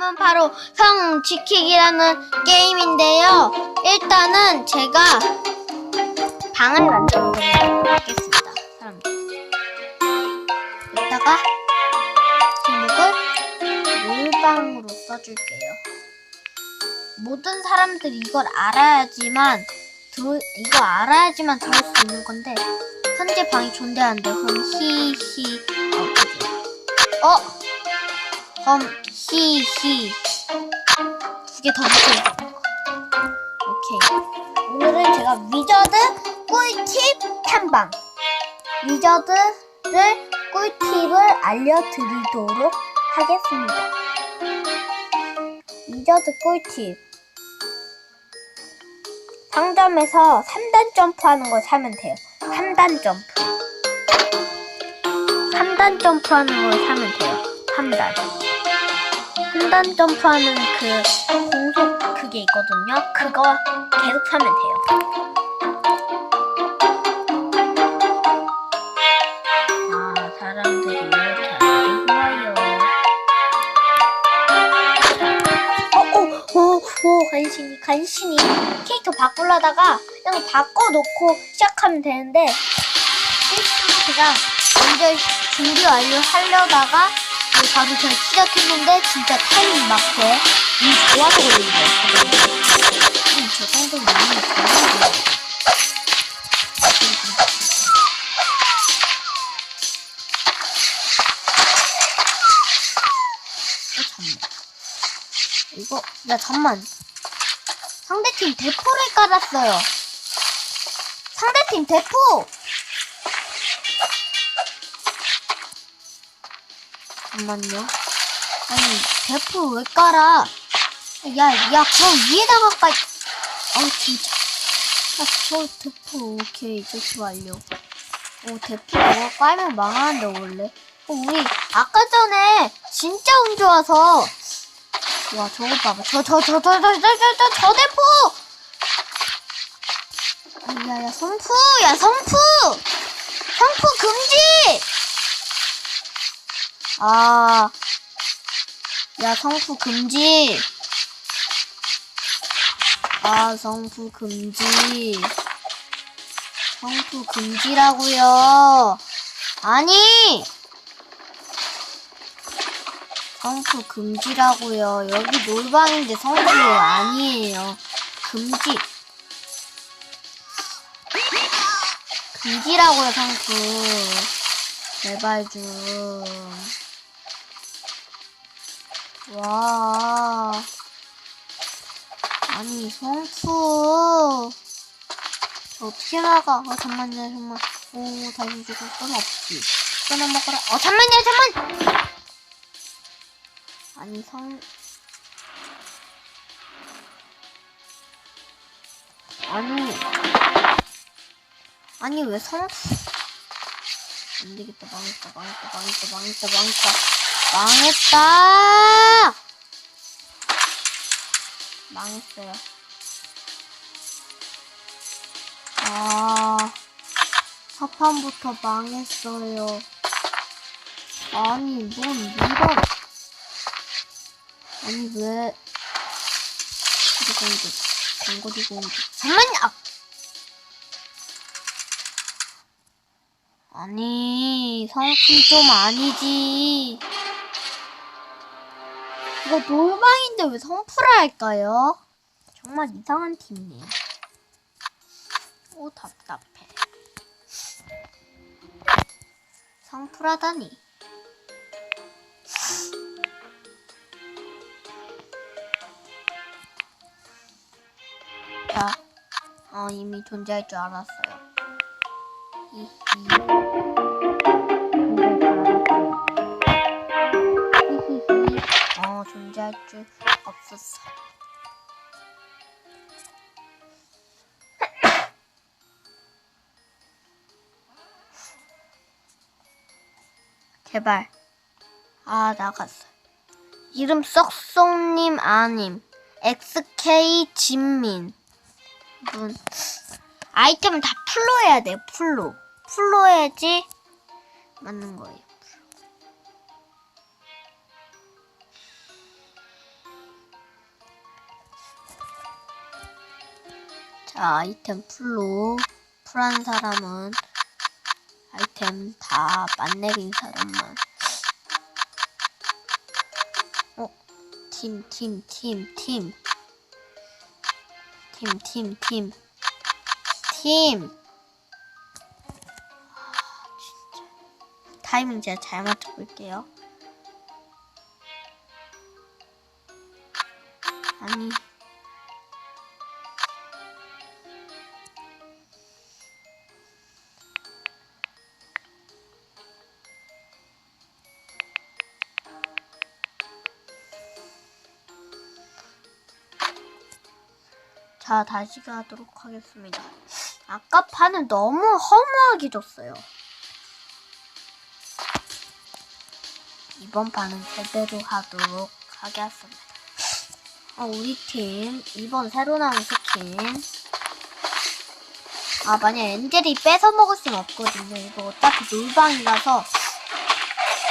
게임은 바로 성 지키기라는 게임인데요. 일단은 제가 방을 하겠습니다. 사람들. 이따가 제목을 물방으로 써줄게요. 모든 사람들이 이걸 알아야지만 들 이거 알아야지만 들을 수 있는 건데 현재 방이 존재한대. 그럼 히히 어, 어? 그럼 히히 두 개 더 붙여요. 오케이. 오늘은 제가 위저드 꿀팁 탐방 위저드를 꿀팁을 알려드리도록 하겠습니다. 위저드 꿀팁 상점에서 3단 점프 하는 걸 사면 돼요. 3단 점프. 3단 점프 하는 걸 사면 돼요. 3단. 3단 점프하는 그 공속 그게 있거든요. 그거 계속 사면 돼요. 아, 사람들이 이렇게 안 좋아요. 어, 오, 오, 오, 간신히, 간신히 캐릭터 바꾸려다가 그냥 바꿔놓고 시작하면 되는데 제가 먼저 준비 완료 하려다가 바로 잘 시작했는데 진짜 타이밍 맞게 이 좋아서 걸린 거예요. 저 정도면 너무 좋아요. 어, 잠만. 이거, 야, 잠만. 상대팀 대포를 깔았어요. 상대팀 대포! 잠만요. 아니, 대포 왜 깔아? 야, 야, 그럼 위에다가 깔, 아 진짜. 아, 저 대포, 오케이, 대포 완료. 오, 대포 뭐가 깔면 망하는데, 원래. 어, 우리, 아까 전에, 진짜 운 좋아서, 와, 저거 봐봐. 저, 저, 저, 저, 저, 저, 저, 저, 저 대포! 아, 야, 야, 성푸! 야, 성푸! 성푸 금지! 아, 야, 성푸 금지! 아, 성푸 금지. 성푸 금지라고요. 아니! 성프 금지라고요. 여기 놀방인데 성프 아니에요. 금지. 금지라고요, 성프. 제발 좀. 와. 아니. 저 어떻게 나가? 어, 잠만요, 잠만. 오, 다시 주고 끊어 없지. 끊어 먹어라. 어, 잠만요, 잠만! 아니 성 아니 아니 왜 성? 안 되겠다 망했다 망했다 망했다 망했다 망했다 망했다 망했어요. 아 첫판부터 망했어요. 아니 뭔 이런 아니 왜 그리고 이제 광고리고 이제 잠만요 아! 아니 성품 좀 아니지 이거 놀방인데 왜 성프라 할까요? 정말 이상한 팀이네 오 답답해 성프라다니 자, 어, 이미 존재할 줄 알았어요. 히히히. 할 줄 없었어. 제발. 아, 나갔어. 이름 썩송님 아님. XK 진민. 분. 아이템은 다 풀로 해야 돼요, 풀로. 풀로 해야지 맞는 거예요. 자, 아이템 풀로. 풀한 사람은 아이템 다 만내린 사람만. 어, 팀, 팀, 팀, 팀. 팀, 팀, 팀. 팀! 아, 진짜. 타이밍 제가 잘 맞춰볼게요. 아니. 자, 다시 가도록 하겠습니다. 아까 판은 너무 허무하게 졌어요. 이번 판은 제대로 하도록 하겠습니다. 어, 우리 팀, 이번 새로 나온 스킨. 아, 만약 엔젤이 뺏어 먹을 순 없거든요. 이거 어차피 놀방이라서,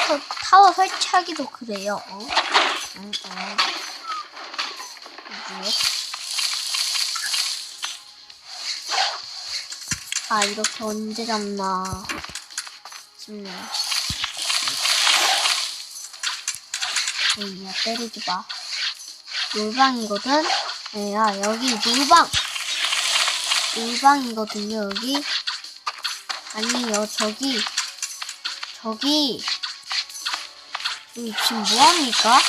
그 타워 설치하기도 그래요. 어? 응, 응. 뭐지? 아, 이렇게 언제 잡나 싶네요. 에이, 야, 때리지 마. 놀방이거든? 네, 야, 여기 놀방! 놀방이거든요, 여기. 아니요, 저기. 저기. 여기 지금 뭐합니까?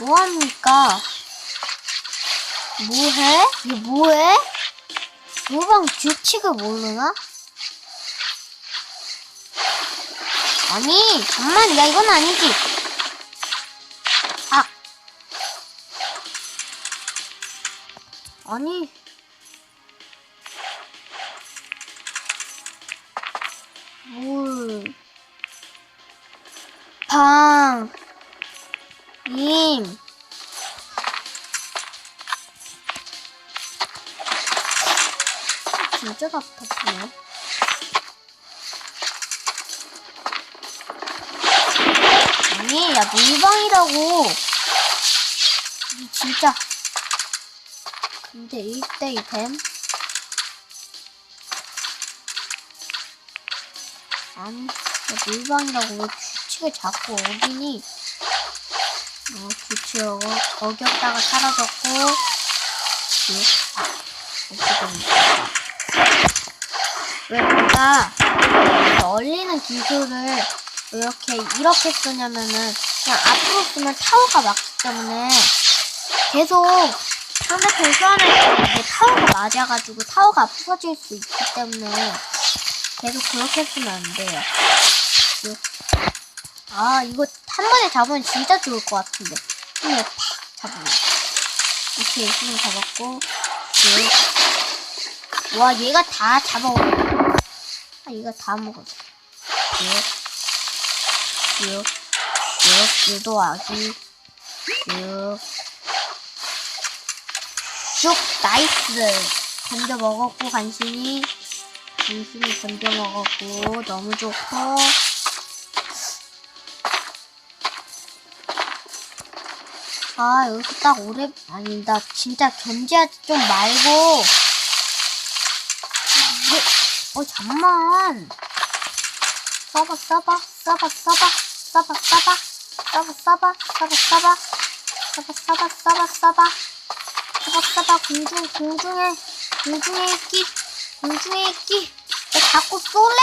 뭐합니까? 뭐해? 이게 뭐해? 노방 규칙을 모르나? 아니, 잠만, 야, 이건 아니지. 아. 아니. 물. 방. 임. 진짜 답답하네. 아니, 야, 물방이라고. 이 진짜. 근데 1대2 됨? 아니, 야, 물방이라고 왜 규칙을 자꾸 어기니? 어, 규칙 어, 어겼다가 사라졌고, 예? 아, 어떻게 됩니까? 왜 내가 얼리는 기술을 이렇게 이렇게 쓰냐면은 그냥 앞으로 쓰면 타워가 막기 때문에 계속 상대편 소환할 때 이게 타워가 맞아가지고 타워가 부서질 수 있기 때문에 계속 그렇게 쓰면 안 돼요. 그- 아 이거 한 번에 잡으면 진짜 좋을 것 같은데 힘을 팍 잡으면 이렇게 힘을 잡았고 그 와, 얘가 다 잡아오. 아, 얘가 다 먹었어. 쭉, 쭉, 쭉, 유도하기, 쭉, 쭉, 나이스. 건져 먹었고, 간신히. 간신히 건져 먹었고, 너무 좋고. 아, 여기서 딱 오래, 아니, 나 진짜 견제하지 좀 말고. 어, 잠만. 써봐, 써봐, 써봐, 써봐, 써봐, 써봐, 써봐, 써봐, 써봐, 써봐, 써봐, 써봐, 써봐, 써봐, 써봐, 써봐, 공중, 공중에, 공중에 있기, 공중에 있기. 너 자꾸 쏠래?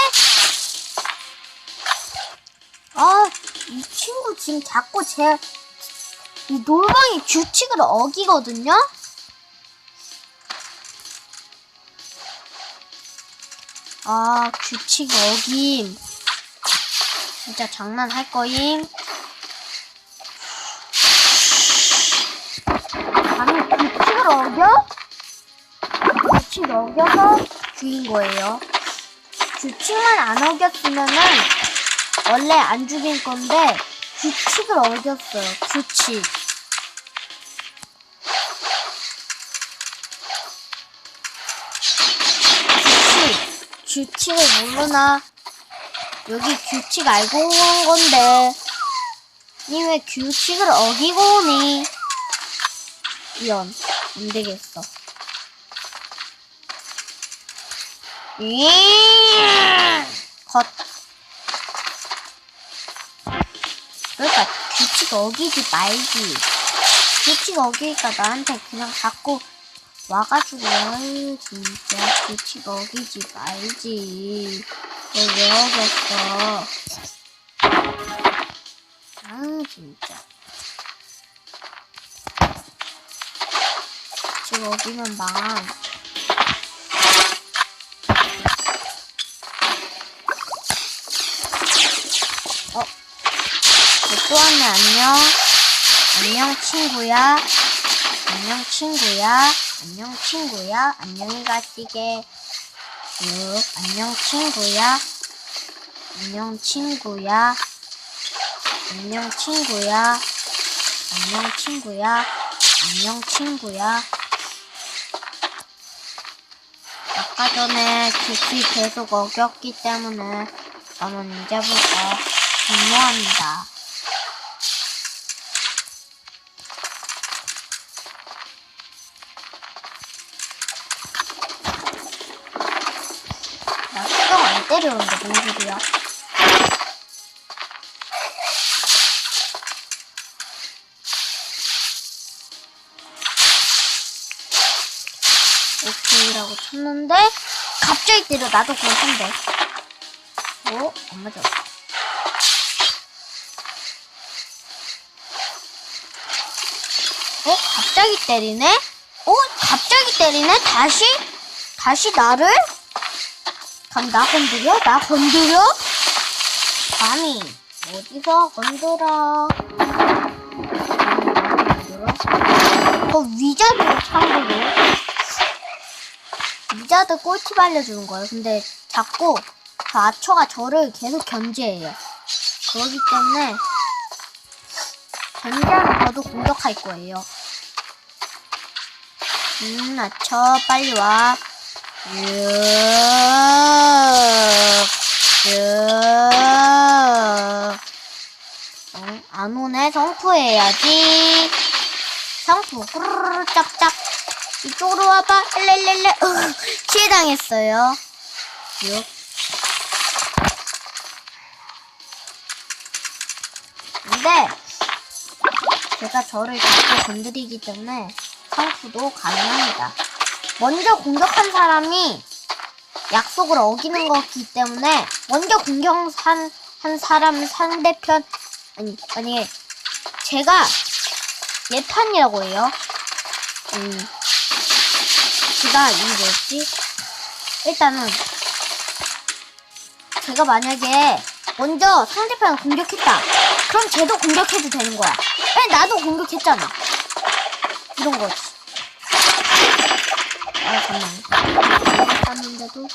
아, 이 친구 지금 자꾸 제, 이 놀방이 규칙을 어기거든요? 아, 규칙 어김. 진짜 장난할 거임. 아니, 규칙을 어겨? 규칙 어겨서 죽인 거예요. 규칙만 안 어겼으면은 원래 안 죽일 건데 규칙을 어겼어요. 규칙. 규칙. 규칙을 모르나? 여기 규칙 알고 온 건데. 니 왜 규칙을 어기고 오니? 이런. 안 되겠어. 이 컷. 그러니까 규칙 어기지 말지. 규칙 어기니까 나한테 그냥 자꾸 와가지고 아유 진짜 규칙 어기지 말지. 너왜 어겼어? 아유 진짜. 규칙 어기면 망함. 어? 또 왔네, 안녕. 안녕, 친구야. 안녕, 친구야. 안녕, 친구야. 안녕히 가시게. 쭉. 안녕, 친구야. 안녕, 친구야. 안녕, 친구야. 안녕, 친구야. 안녕, 친구야. 아까 전에 규칙 계속 어겼기 때문에 저는 이제부터 분노합니다. 때리는데 뭔 소리야? 오케이라고 쳤는데 갑자기 때려 나도 그런 건데 어? 안 맞아 어? 갑자기 때리네? 어? 갑자기 때리네? 다시? 다시 나를? 그럼 나 건드려? 나 건드려? 감히 어디서 건드려? 어 위자드로 참고로 위자드 꿀팁 알려주는 거예요. 근데 자꾸 그 아처가 저를 계속 견제해요. 그렇기 때문에 견제하면 저도 공격할 거예요. 음, 아처 빨리 와. 육, 육. 어, 안 오네. 성푸해야지. 성푸, 꾸르르 짝짝. 이쪽으로 와봐. 렐렐레. 으, 피해당했어요. 육. 근데, 제가 저를 자꾸 건드리기 때문에 성푸도 가능합니다. 먼저 공격한 사람이 약속을 어기는 거기 때문에 먼저 공격한 한 사람 상대편 아니 아니 제가 예판이라고 해요. 음 제가 이 뭐였지? 일단은 제가 만약에 먼저 상대편을 공격했다. 그럼 쟤도 공격해도 되는 거야. 왜 나도 공격했잖아. 이런 거지. 아, 잠깐만. 봤는데도.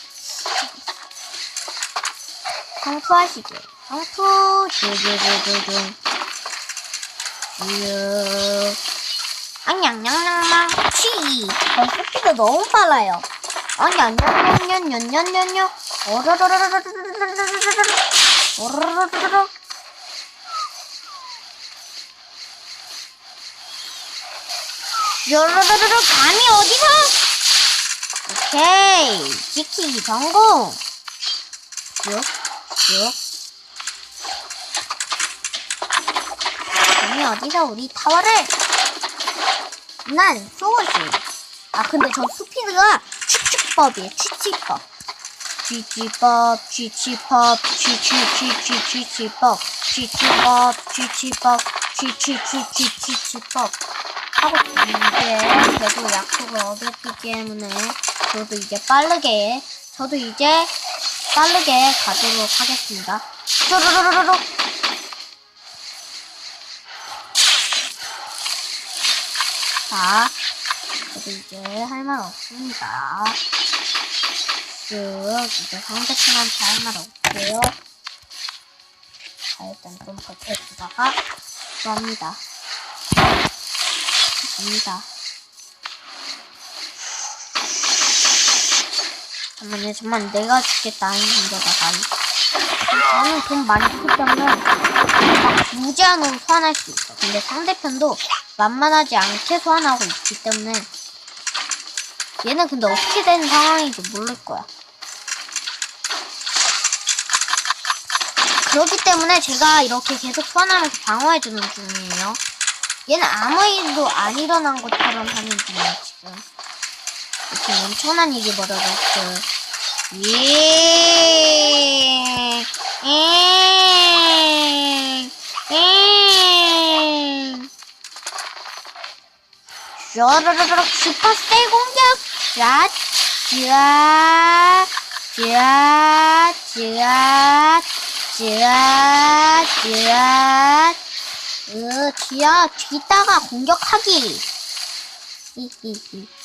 상투하시게. 상투, 두두두두두. 유. 안냥냥냥망, 치. 저 스피드 너무 빨라요. 안냥냥냥냥냥냥냥. 어르르르르르르르르르르르. 어르르르르르. 요르르르르 감이 어디서? 오케이. 지키기 성공. 쭉쭉. 감이 어디서 우리 타워를 난 쏘지. 아 근데 저 스피드가 취취법이에요 취취법. 취취법 취취법 취취취취취취법 취취법 취취법 취취취취취취법. 하고 있는데 그래도 약속을 어겼기 때문에 저도 이제 빠르게 저도 이제 빠르게 가도록 하겠습니다. 쪼르르르르 자, 저도 이제 할 말 없습니다. 쓱 이제 상대편한테 할 말 없고요. 자, 일단 좀 버텨주다가 또 합니다. 갑니다. 잠깐만, 잠깐만, 내가 죽겠다 했는데다가. 나는 돈 많이 쓰기 때문에 막 무제한으로 소환할 수 있어. 근데 상대편도 만만하지 않게 소환하고 있기 때문에 얘는 근데 어떻게 되는 상황인지 모를 거야. 그렇기 때문에 제가 이렇게 계속 소환하면서 방어해주는 중이에요. 얘는 아무 일도 안 일어난 것처럼 하는 중이에요, 지금. 이렇게 엄청난 일이 벌어졌어요. 예, 예, 예. 슈르르륵 슈퍼스테이 공격! 자, 쥐아, 쥐아, 쥐아, 쥐아, 쥐아. 으, 쥐아, 뒤다가 공격하기. 히히히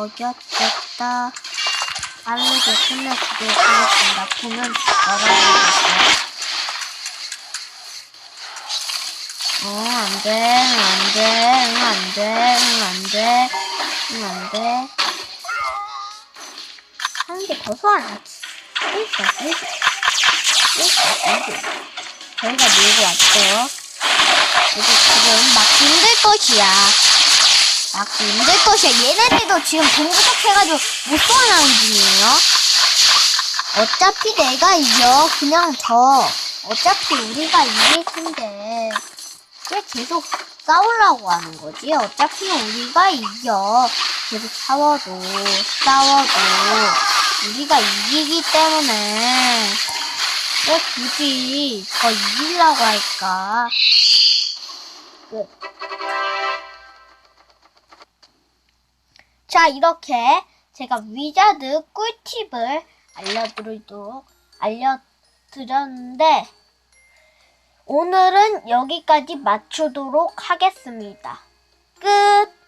어겼겠다. 빠르게 끝내주도록 하겠습니다. 보면 열어보겠어요. 어, 안 돼, 응, 안 돼, 응, 안 돼, 응, 안 돼, 응, 안 돼. 하는 게 더 소환하지. 일단, 일단. 일단, 일단. 저희가 밀고 왔죠. 그리고 지금 막기 힘들 것이야. 막기 힘들 것이야. 얘네들도 지금 공부석해가지고 못 소환하는 중이에요. 어차피 내가 이겨. 그냥 져. 어차피 우리가 이길 텐데. 왜 계속 싸우려고 하는 거지? 어차피 우리가 이겨. 계속 싸워도, 싸워도, 우리가 이기기 때문에, 왜 굳이 더 이기려고 할까? 끝. 자, 이렇게 제가 위자드 꿀팁을 알려드리도록, 알려드렸는데, 오늘은 여기까지 맞추도록 하겠습니다. 끝!